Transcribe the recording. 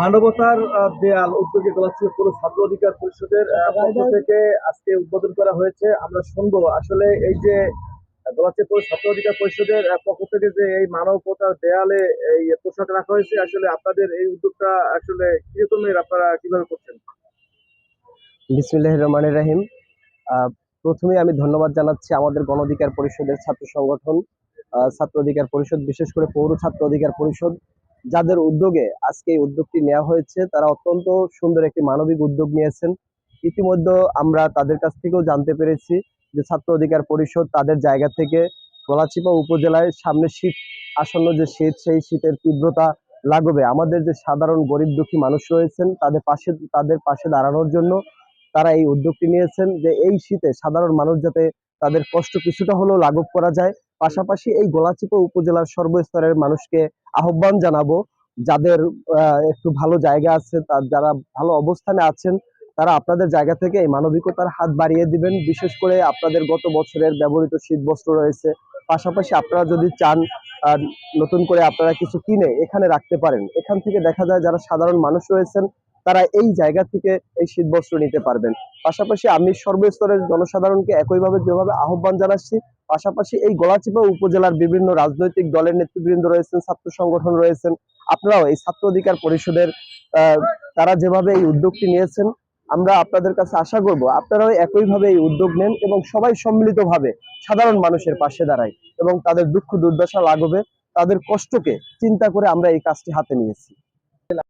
মানবতার দেয়াল উদ্যোগে গলাচিপা পুরো ছাত্র অধিকার পরিষদের পক্ষ থেকে আজকে উদ্বোধন করা হয়েছে। আমরা শুনব আসলে এই যে গলাচিপা পুরো ছাত্র অধিকার পরিষদের পক্ষ থেকে যে এই মানবতার দেয়ালে এই পোশাক রাখা হয়েছে আসলে আপনাদের এই উদ্যোগটা আসলে কিরকমের আপনারা কীভাবে করছেন? বিসমিল্লাহ রহমানের রাহিম। আহ, প্রথমে আমি ধন্যবাদ জানাচ্ছি আমাদের গণ অধিকার পরিষদের ছাত্র সংগঠন ছাত্র অধিকার পরিষদ বিশেষ করে পৌর ছাত্র অধিকার পরিষদ। যাদের উদ্যোগে আজকে এই উদ্যোগটি নেওয়া হয়েছে, তারা অত্যন্ত সুন্দর একটি মানবিক উদ্যোগ নিয়েছেন। ইতিমধ্যে আমরা তাদের কাছ থেকেও জানতে পেরেছি যে ছাত্র অধিকার পরিষদ তাদের জায়গা থেকে গলাচিপা উপজেলায় সামনে শীত, আসন্ন যে শীত, সেই শীতের তীব্রতা লাগবে আমাদের যে সাধারণ গরিব দুঃখী মানুষ রয়েছেন, তাদের পাশে তাদের পাশে দাঁড়ানোর জন্য তারা এই উদ্যোগটি নিয়েছেন যে এই শীতে সাধারণ মানুষ যাতে তাদের কষ্ট কিছুটা হলেও লাঘব করা যায় পাশাপাশি এই গোলাচিপা উপজেলার সর্বস্তরের মানুষকে আহ্বান জানাব, যাদের একটু ভালো জায়গা আছে, তার যারা ভালো অবস্থানে আছেন, তারা আপনাদের জায়গা থেকে এই মানবিকতার হাত বাড়িয়ে দিবেন। বিশেষ করে আপনাদের গত বছরের ব্যবহৃত শীত বস্ত্র রয়েছে। পাশাপাশি আপনারা যদি চান নতুন করে আপনারা কিছু কিনে এখানে রাখতে পারেন। এখান থেকে দেখা যায় যারা সাধারণ মানুষ রয়েছেন, তারা এই জায়গা থেকে এই শীত বস্ত্র নিতে পারবেন। পাশাপাশি আমি সর্বস্তরের জনসাধারণকে একইভাবে যেভাবে আহ্বান জানাচ্ছি পাশাপাশি এই গলাচিপা উপজেলার বিভিন্ন রাজনৈতিক দলের নেতৃবৃন্দ রয়েছেন, ছাত্র সংগঠন রয়েছেন। আপনারাও এই ছাত্র অধিকার পরিষদের তারা যেভাবে এই উদ্যোগটি নিয়েছেন, আমরা আপনাদের কাছে আশা করব আপনারাও একইভাবে এই উদ্যোগ নেন এবং সবাই সম্মিলিতভাবে সাধারণ মানুষের পাশে দাঁড়ায় এবং তাদের দুঃখ দুর্দশা লাগবে তাদের কষ্টকে চিন্তা করে আমরা এই কাজটি হাতে নিয়েছি।